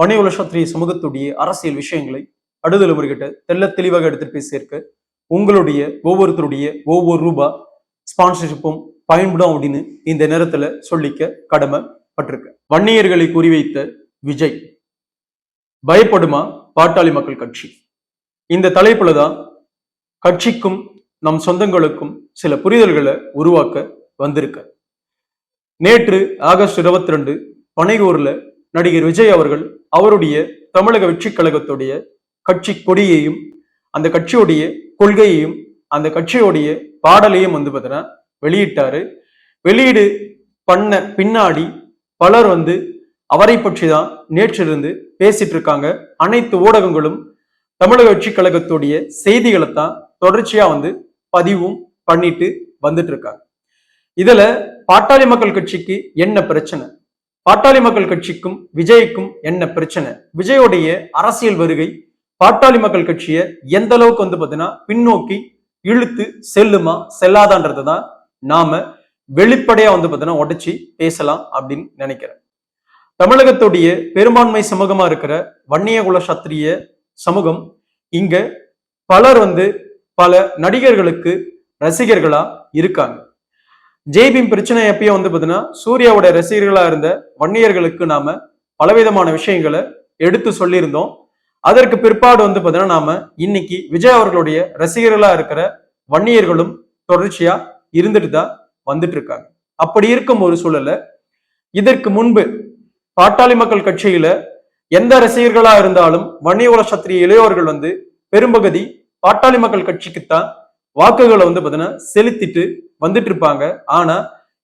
வணிக சத்திரிய சமூகத்துடைய அரசியல் விஷயங்களை அடுதல் முறைகிட்ட தெல்ல தெளிவாக எடுத்துட்டு போய் சேர்க்க உங்களுடைய ஒவ்வொருத்தருடைய ஒவ்வொரு ரூபா ஸ்பான்சர்ஷிப்பும் பயன்படும் அப்படின்னு இந்த நேரத்துல சொல்லிக்க கடமைப்பட்டிருக்க. வன்னியர்களை குறிவைத்த விஜய். பயப்படுமா பாட்டாளி மக்கள் கட்சி? இந்த தலைப்புல தான் கட்சிக்கும் நம் சொந்தங்களுக்கும் சில புரிதல்களை உருவாக்க வந்திருக்க. நேற்று ஆகஸ்ட் இருபத்தி ரெண்டு பனைகூர்ல நடிகர் விஜய் அவர்கள் அவருடைய தமிழக வெற்றி கழகத்துடைய கட்சி கொடியையும் அந்த கட்சியுடைய கொள்கையையும் அந்த கட்சியுடைய பாடலையும் வந்து பார்த்தீங்கன்னா வெளியிட்டாரு. வெளியீடு பண்ண பின்னாடி பலர் வந்து அவரை பற்றி தான் நேற்றிருந்து பேசிட்டு இருக்காங்க. அனைத்து ஊடகங்களும் தமிழக வெற்றி கழகத்துடைய செய்திகளை தான் தொடர்ச்சியா வந்து பதிவும் பண்ணிட்டு வந்துட்டு இருக்காங்க. இதுல பாட்டாளி மக்கள் கட்சிக்கு என்ன பிரச்சனை? பாட்டாளி மக்கள் கட்சிக்கும் விஜய்க்கும் என்ன பிரச்சனை? விஜயோடைய அரசியல் வருகை பாட்டாளி மக்கள் கட்சியை எந்த அளவுக்கு வந்து பார்த்தீங்கன்னா பின்னோக்கி இழுத்து செல்லுமா செல்லாதான்றதை தான் நாம வெளிப்படையா வந்து பார்த்தீங்கன்னா உடச்சி பேசலாம் அப்படின்னு நினைக்கிறேன். தமிழகத்துடைய பெரும்பான்மை சமூகமா இருக்கிற வன்னியகுல சத்திரிய சமூகம் இங்க பலர் வந்து பல நடிகர்களுக்கு ரசிகர்களா இருக்காங்க. ஜெய்பீம் பிரச்சனை எப்பயோ வந்து பார்த்தீங்கன்னா சூர்யாவோட ரசிகர்களா இருந்த வன்னியர்களுக்கு நாம பலவிதமான விஷயங்களை எடுத்து சொல்லியிருந்தோம். அதற்கு பிற்பாடு வந்து பார்த்தீங்கன்னா நாம இன்னைக்கு விஜய் அவர்களுடைய ரசிகர்களா இருக்கிற வன்னியர்களும் தொடர்ச்சியா இருந்துட்டு தான் வந்துட்டு இருக்காங்க அப்படி இருக்கும் ஒரு சூழல்ல இதற்கு முன்பு பாட்டாளி மக்கள் கட்சியில எந்த ரசிகர்களா இருந்தாலும் வன்னியோல சத்திரிய இளையோர்கள் வந்து பெரும்பகுதி பாட்டாளி மக்கள் கட்சிக்குத்தான் வாக்குகளை வந்து பார்த்தீங்கன்னா செலுத்திட்டு வந்துட்டு இருப்பாங்க ஆனா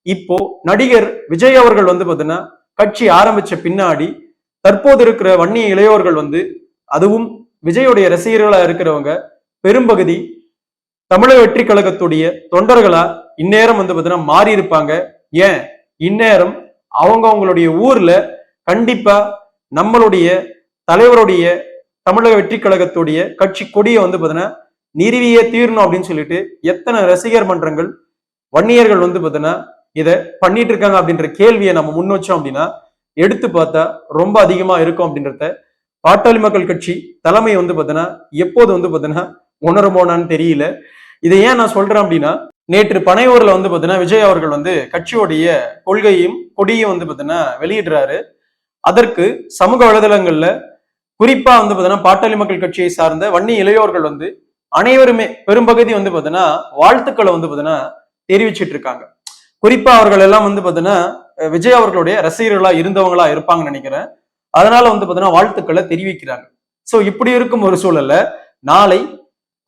இப்போ நடிகர் விஜய் அவர்கள் வந்து பார்த்தீங்கன்னா கட்சி ஆரம்பிச்ச பின்னாடி தற்போது இருக்கிற வன்னிய இளையோர்கள் வந்து அதுவும் விஜயோடைய ரசிகர்களா இருக்கிறவங்க பெரும்பகுதி தமிழக வெற்றி கழகத்துடைய தொண்டர்களா இந்நேரம் வந்து பார்த்தீங்கன்னா மாறி இருப்பாங்க. ஏன்? இந்நேரம் அவங்க அவங்களுடைய ஊர்ல கண்டிப்பா நம்மளுடைய தலைவருடைய தமிழக வெற்றி கழகத்துடைய கட்சி கொடியை வந்து பார்த்தீங்கன்னா நிறுவியே தீரணும் அப்படின்னு சொல்லிட்டு எத்தனை ரசிகர் மன்றங்கள் வன்னியர்கள் வந்து பார்த்தீங்கன்னா இதை பண்ணிட்டு இருக்காங்க அப்படின்ற கேள்வியை நம்ம முன் வச்சோம் அப்படின்னா எடுத்து பார்த்தா ரொம்ப அதிகமா இருக்கும் அப்படின்றத பாட்டாளி மக்கள் கட்சி தலைமை வந்து பார்த்தீங்கன்னா எப்போது வந்து பார்த்தீங்கன்னா உணருமோனான்னு தெரியல. இதை ஏன் நான் சொல்றேன் அப்படின்னா நேற்று பனையூர்ல வந்து பார்த்தீங்கன்னா விஜய் அவர்கள் வந்து கட்சியோடைய கொள்கையும் கொடியும் வந்து பார்த்தீங்கன்னா வெளியிடுறாரு. அதற்கு சமூக வலைதளங்கள்ல குறிப்பா வந்து பார்த்தீங்கன்னா பாட்டாளி மக்கள் கட்சியை சார்ந்த வன்னி இளையோர்கள் வந்து அனைவருமே பெரும்பகுதி வந்து பார்த்தீங்கன்னா வாழ்த்துக்களை வந்து பார்த்தீங்கன்னா தெரிவிச்சிட்டு இருக்காங்க குறிப்பா அவர்கள் எல்லாம் வந்து பார்த்தீங்கன்னா விஜய் அவர்களுடைய ரசிகர்களா இருந்தவங்களா இருப்பாங்கன்னு நினைக்கிறேன். அதனால வந்து பார்த்தீங்கன்னா வாழ்த்துக்களை தெரிவிக்கிறாங்க. சோ இப்படி இருக்கும் ஒரு சூழல்ல நாளை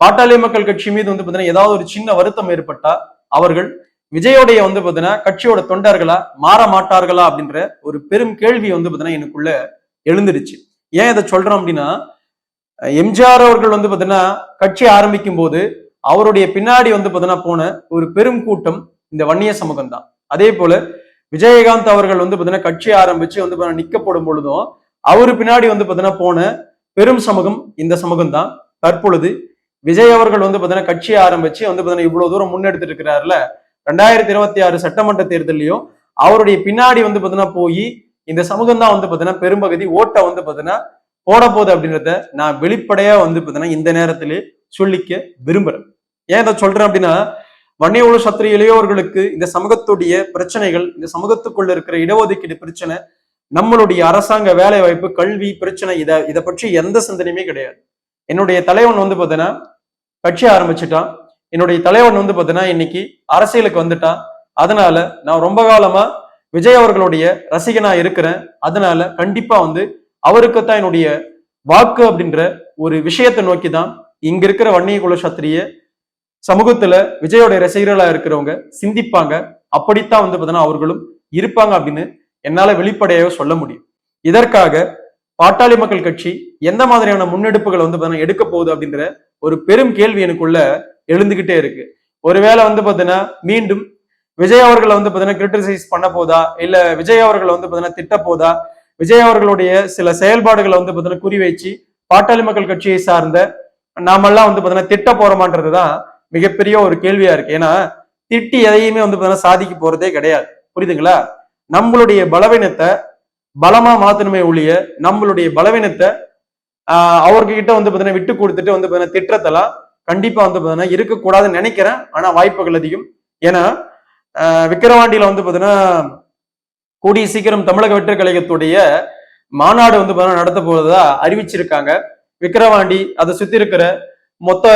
பாட்டாளி மக்கள் கட்சி மீது வந்து பார்த்தீங்கன்னா ஏதாவது ஒரு சின்ன வருத்தம் ஏற்பட்டா அவர்கள் விஜயோடைய வந்து பார்த்தீங்கன்னா கட்சியோட தொண்டர்களா மாற மாட்டார்களா அப்படின்ற ஒரு பெரும் கேள்வி வந்து பார்த்தீங்கன்னா எனக்குள்ள எழுந்துருச்சு ஏன் இதை சொல்றோம் அப்படின்னா எம்ஜிஆர் அவர்கள் வந்து பார்த்தீங்கன்னா கட்சி ஆரம்பிக்கும் போது அவருடைய பின்னாடி வந்து பார்த்தீங்கன்னா போன ஒரு பெரும் கூட்டம் இந்த வன்னிய சமூகம் தான் அதே போல விஜயகாந்த் அவர்கள் வந்து பார்த்தீங்கன்னா கட்சி ஆரம்பிச்சு வந்து பார்த்தீங்கன்னா நிக்கப்படும் பொழுதும் அவரு பின்னாடி வந்து பார்த்தீங்கன்னா போன பெரும் சமூகம் இந்த சமூகம் தான் தற்பொழுது விஜய் அவர்கள் வந்து பார்த்தீங்கன்னா கட்சி ஆரம்பிச்சு வந்து பார்த்தீங்கன்னா இவ்வளவு தூரம் முன்னெடுத்துட்டு இருக்கிறாருல ரெண்டாயிரத்தி இருபத்தி ஆறு சட்டமன்ற தேர்தலையும் அவருடைய பின்னாடி வந்து பார்த்தீங்கன்னா போய் இந்த சமூகம் தான் வந்து பார்த்தீங்கன்னா பெரும்பகுதி ஓட்டை வந்து பார்த்தீங்கன்னா போட போகுது அப்படின்றத நான் வெளிப்படையா வந்து பார்த்தீங்கன்னா இந்த நேரத்திலே சொல்லிக்க விரும்புறேன். ஏன் இதை சொல்றேன் அப்படின்னா வன்னியகுல சத்திரிய இளையோர்களுக்கு இந்த சமூகத்துடைய பிரச்சனைகள் இந்த சமூகத்துக்குள்ள இருக்கிற இடஒதுக்கீடு பிரச்சனை நம்மளுடைய அரசாங்க வேலை வாய்ப்பு கல்வி பிரச்சனை இதை இதை பற்றி எந்த சிந்தனையுமே கிடையாது. என்னுடைய தலைவன் வந்து பார்த்தீங்கன்னா கட்சி ஆரம்பிச்சுட்டான். என்னுடைய தலைவன் வந்து பார்த்தீங்கன்னா இன்னைக்கு அரசியலுக்கு வந்துட்டான். அதனால நான் ரொம்ப காலமா விஜய் அவர்களுடைய ரசிகனா இருக்கிறேன். அதனால கண்டிப்பா வந்து அவருக்குத்தான் என்னுடைய வாக்கு அப்படின்ற ஒரு விஷயத்தை நோக்கி தான் இங்க இருக்கிற வன்னிய குல சாத்திரிய சமூகத்துல விஜயோட ரசிகர்களா இருக்கிறவங்க சிந்திப்பாங்க. அப்படித்தான் வந்து பார்த்தீங்கன்னா அவர்களும் இருப்பாங்க அப்படின்னு என்னால வெளிப்படையாக சொல்ல முடியும். இதற்காக பாட்டாளி மக்கள் கட்சி எந்த மாதிரியான முன்னெடுப்புகளை வந்து பாத்தீங்கன்னா எடுக்க போகுது அப்படின்ற ஒரு பெரும் கேள்வி எனக்குள்ள எழுந்துகிட்டே இருக்கு. ஒருவேளை வந்து பாத்தீங்கன்னா மீண்டும் விஜய் அவர்களை வந்து பாத்தீங்கன்னா கிரிட்டிசைஸ் பண்ண போதா? இல்ல விஜய் அவர்களை வந்து பாத்தீங்கன்னா திட்ட போதா? விஜய் அவர்களுடைய சில செயல்பாடுகளை வந்து பார்த்தீங்கன்னா குறிவைச்சு பாட்டாளி மக்கள் கட்சியை சார்ந்த நாமெல்லாம் வந்து பார்த்தீங்கன்னா திட்ட போறோமான்றதுதான் மிகப்பெரிய ஒரு கேள்வியா இருக்கு. ஏன்னா திட்டி எதையுமே வந்து பார்த்தீங்கன்னா சாதிக்க போறதே கிடையாது. புரியுதுங்களா? நம்மளுடைய பலவீனத்தை பலமா மாத்தணுமே ஒழிய நம்மளுடைய பலவீனத்தை ஆஹ் அவர்கிட்ட வந்து பார்த்தீங்கன்னா விட்டு கொடுத்துட்டு வந்து பார்த்தீங்கன்னா திட்டத்தெல்லாம் கண்டிப்பா வந்து பார்த்தீங்கன்னா இருக்கக்கூடாதுன்னு நினைக்கிறேன். ஆனா வாய்ப்புகள் அதிகம். ஏன்னா ஆஹ் விக்கிரவாண்டியில வந்து பார்த்தீங்கன்னா கூடிய சீக்கிரம் தமிழக வெற்றி கழகத்துடைய மாநாடு வந்து நடத்த போறதா அறிவிச்சிருக்காங்க. விக்கிரவாண்டி அதை சுத்தி இருக்கிற மொத்த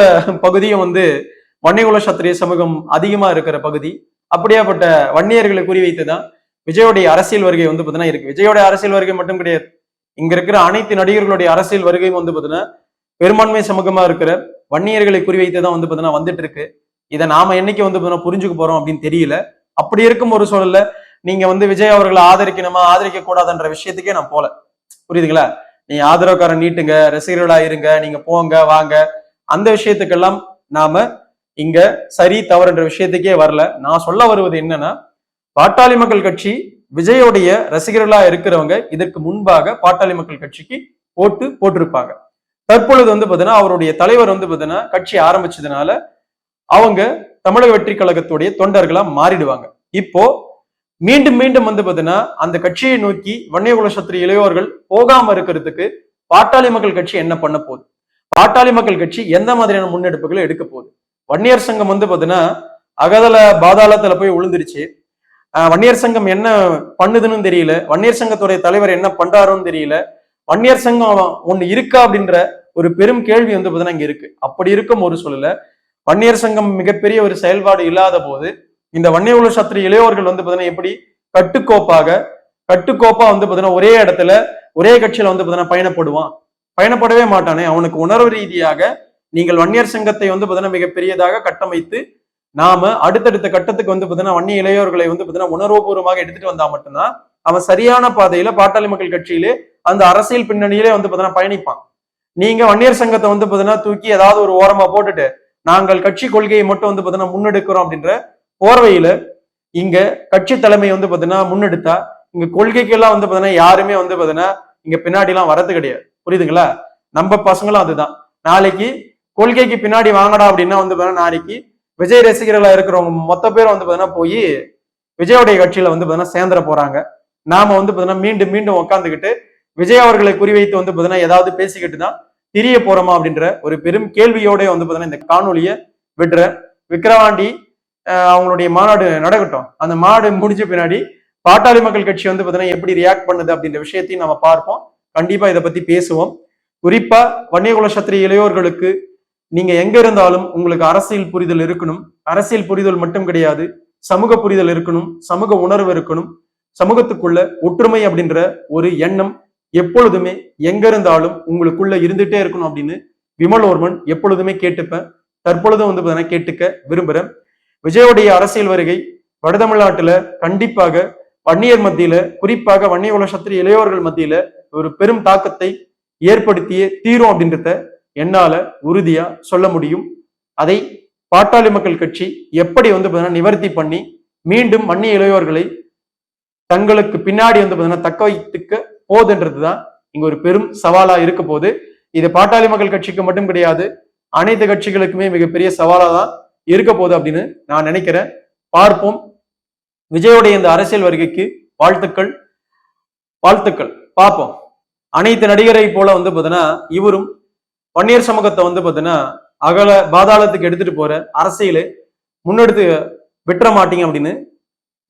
பகுதியும் வந்து வன்னியகுல சத்திரிய சமூகம் அதிகமா இருக்கிற பகுதி. அப்படியாப்பட்ட வன்னியர்களை குறிவைத்து தான் விஜயோடைய அரசியல் வருகை வந்து பாத்தீங்கன்னா இருக்கு. விஜயோடைய அரசியல் வருகை மட்டும் கிடையாது. இங்க இருக்கிற அனைத்து நடிகர்களுடைய அரசியல் வருகையும் வந்து பாத்தீங்கன்னா பெரும்பான்மை சமூகமா இருக்கிற வன்னியர்களை குறிவைத்து தான் வந்து பாத்தீங்கன்னா வந்துட்டு இருக்கு. இதை நாம என்னைக்கு வந்து பாத்தீங்கன்னா புரிஞ்சுக்க போறோம் அப்படின்னு தெரியல. அப்படி இருக்கும் ஒரு சூழல்ல நீங்க வந்து விஜய் அவர்களை ஆதரிக்கணுமா ஆதரிக்க கூடாதுன்ற விஷயத்துக்கே நான் போல. புரியுதுங்களா? நீ ஆதரவுக்காரன் நீட்டுங்க ரசிகர்களா இருங்க நீங்க போங்க வாங்க. அந்த விஷயத்துக்கெல்லாம் நாம இங்க சரி தவறுன்ற விஷயத்துக்கே வரல. நான் சொல்ல வருவது என்னன்னா பாட்டாளி மக்கள் கட்சி விஜயோடைய ரசிகர்களா இருக்கிறவங்க இதற்கு முன்பாக பாட்டாளி மக்கள் கட்சிக்கு ஓட்டு போட்டிருப்பாங்க. தற்பொழுது வந்து பாத்தீங்கன்னா அவருடைய தலைவர் வந்து பாத்தீங்கன்னா கட்சி ஆரம்பிச்சதுனால அவங்க தமிழக வெற்றி கழகத்துடைய தொண்டர்களா மாறிடுவாங்க. இப்போ மீண்டும் மீண்டும் வந்து பார்த்தீங்கன்னா அந்த கட்சியை நோக்கி வன்னியகுல குலசத்திரி இளையோர்கள் போகாம இருக்கிறதுக்கு பாட்டாளி மக்கள் கட்சி என்ன பண்ண போகுது? பாட்டாளி மக்கள் கட்சி எந்த மாதிரியான முன்னெடுப்புகளை எடுக்க போகுது? வன்னியர் சங்கம் வந்து பாத்தீங்கன்னா அகதல பாதாளத்துல போய் விழுந்துருச்சு வன்னியர் சங்கம் என்ன பண்ணுதுன்னு தெரியல. வன்னியர் சங்கத்துடைய தலைவர் என்ன பண்றாருன்னு தெரியல. வன்னியர் சங்கம் ஒண்ணு இருக்கா அப்படின்ற ஒரு பெரும் கேள்வி வந்து பார்த்தீங்கன்னா இங்க இருக்கு. அப்படி இருக்கும் ஒரு சூழல வன்னியர் சங்கம் மிகப்பெரிய ஒரு செயல்பாடு இல்லாத போது இந்த வன்னியகுல சத்திரி இளையோர்கள் வந்து பாத்தீங்கன்னா எப்படி? கட்டுக்கோப்பாக கட்டுக்கோப்பா வந்து பாத்தீங்கன்னா ஒரே இடத்துல ஒரே கட்சியில வந்து பாத்தீங்கன்னா பயணப்படுவான். பயணப்படவே மாட்டானே. அவனுக்கு உணர்வு ரீதியாக நீங்கள் வன்னியர் சங்கத்தை வந்து பாத்தீங்கன்னா மிகப்பெரியதாக கட்டமைத்து நாம அடுத்தடுத்த கட்டத்துக்கு வந்து பாத்தீங்கன்னா வன்னிய இளையோர்களை வந்து பாத்தீங்கன்னா உணர்வுபூர்வமாக எடுத்துட்டு வந்தா மட்டும்தான் அவன் சரியான பாதையில பாட்டாளி மக்கள் கட்சியிலே அந்த அரசியல் பின்னணியிலே வந்து பாத்தீங்கன்னா பயணிப்பான். நீங்க வன்னியர் சங்கத்தை வந்து பாத்தீங்கன்னா தூக்கி ஏதாவது ஒரு ஓரமா போட்டுட்டு நாங்கள் கட்சி கொள்கையை மட்டும் வந்து பாத்தீங்கன்னா முன்னெடுக்கிறோம் அப்படின்ற போர்வையில இங்க கட்சி தலைமை வந்து பாத்தீங்கன்னா முன்னெடுத்தா இங்க கொள்கைக்கெல்லாம் வந்து பாத்தீங்கன்னா யாருமே வந்து பாத்தீங்கன்னா இங்க பின்னாடி எல்லாம் வரது கிடையாது. புரியுதுங்களா? நம்ம பசங்களும் அதுதான். நாளைக்கு கொள்கைக்கு பின்னாடி வாங்கடா அப்படின்னா வந்து பாத்தீங்கன்னா நாளைக்கு விஜய் ரசிகர்களா இருக்கிறவங்க மொத்த பேரும் வந்து பாத்தீங்கன்னா போய் விஜயோடைய கட்சியில வந்து பாத்தீங்கன்னா சேர்ந்துட போறாங்க. நாம வந்து பாத்தீங்கன்னா மீண்டும் மீண்டும் உட்காந்துக்கிட்டு விஜய் அவர்களை குறிவைத்து வந்து பாத்தீங்கன்னா ஏதாவது பேசிக்கிட்டு தான் திரிய போறோமா அப்படின்ற ஒரு பெரும் கேள்வியோட வந்து பாத்தீங்கன்னா இந்த காணொலியை விடுற விக்கிரவாண்டி அவங்களுடைய மாநாடு நடக்கட்டும். அந்த மாநாடு முடிஞ்ச பின்னாடி பாட்டாளி மக்கள் கட்சி வந்து பார்த்தீங்கன்னா எப்படி ரியாக்ட் பண்ணுது அப்படின்ற விஷயத்தையும் நம்ம பார்ப்போம். கண்டிப்பா இதை பத்தி பேசுவோம். குறிப்பா வன்னியகுல சத்திரி இளையோர்களுக்கு நீங்க எங்க இருந்தாலும் உங்களுக்கு அரசியல் புரிதல் இருக்கணும். அரசியல் புரிதல் மட்டும் கிடையாது. சமூக புரிதல் இருக்கணும். சமூக உணர்வு இருக்கணும். சமூகத்துக்குள்ள ஒற்றுமை அப்படின்ற ஒரு எண்ணம் எப்பொழுதுமே எங்க இருந்தாலும் உங்களுக்குள்ள இருந்துட்டே இருக்கணும் அப்படின்னு விமல் ஓர்மன் எப்பொழுதுமே கேட்டுப்பேன். தற்பொழுதும் வந்து பாத்தீங்கன்னா கேட்டுக்க விரும்புறேன். விஜயோடைய அரசியல் வருகை வடதமிழ்நாட்டுல கண்டிப்பாக வன்னியர் மத்தியில குறிப்பாக வன்னிய உலக சத்திரி இளையோர்கள் மத்தியில ஒரு பெரும் தாக்கத்தை ஏற்படுத்தியே தீரும் அப்படின்றத என்னால உறுதியா சொல்ல முடியும். அதை பாட்டாளி மக்கள் கட்சி எப்படி வந்து பாத்தீங்கன்னா நிவர்த்தி பண்ணி மீண்டும் வன்னிய இளையோர்களை தங்களுக்கு பின்னாடி வந்து பார்த்தீங்கன்னா தக்க வைத்துக்க போகுதுன்றதுதான் இங்க ஒரு பெரும் சவாலா இருக்க போது இது பாட்டாளி மக்கள் கட்சிக்கு மட்டும் கிடையாது அனைத்து கட்சிகளுக்குமே மிகப்பெரிய சவாலா தான் இருக்க போகுது அப்படின்னு நான் நினைக்கிறேன். பார்ப்போம். விஜயோடைய இந்த அரசியல் வருகைக்கு வாழ்த்துக்கள். வாழ்த்துக்கள். பார்ப்போம். அனைத்து நடிகரை போல வந்து பார்த்தீங்கன்னா இவரும் பன்னீர் சமூகத்தை வந்து பார்த்தீங்கன்னா அகல பாதாளத்துக்கு எடுத்துட்டு போற அரசியலை முன்னெடுத்து விட்டுற மாட்டீங்க அப்படின்னு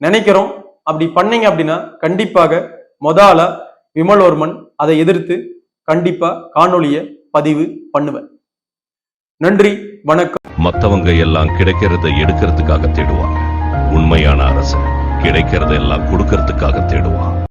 நினைக்கிறோம். அப்படி பண்ணீங்க அப்படின்னா கண்டிப்பாக முதல்ல விமல்வர்மன் அதை எதிர்த்து கண்டிப்பா காணொலியை பதிவு பண்ணுவேன். நன்றி வணக்கம். மத்தவங்க எல்லாம் கிடைக்கிறத எடுக்கிறதுக்காக தேடுவாங்க. உண்மையான அரசு கிடைக்கிறத எல்லாம் கொடுக்கறதுக்காக தேடுவான்.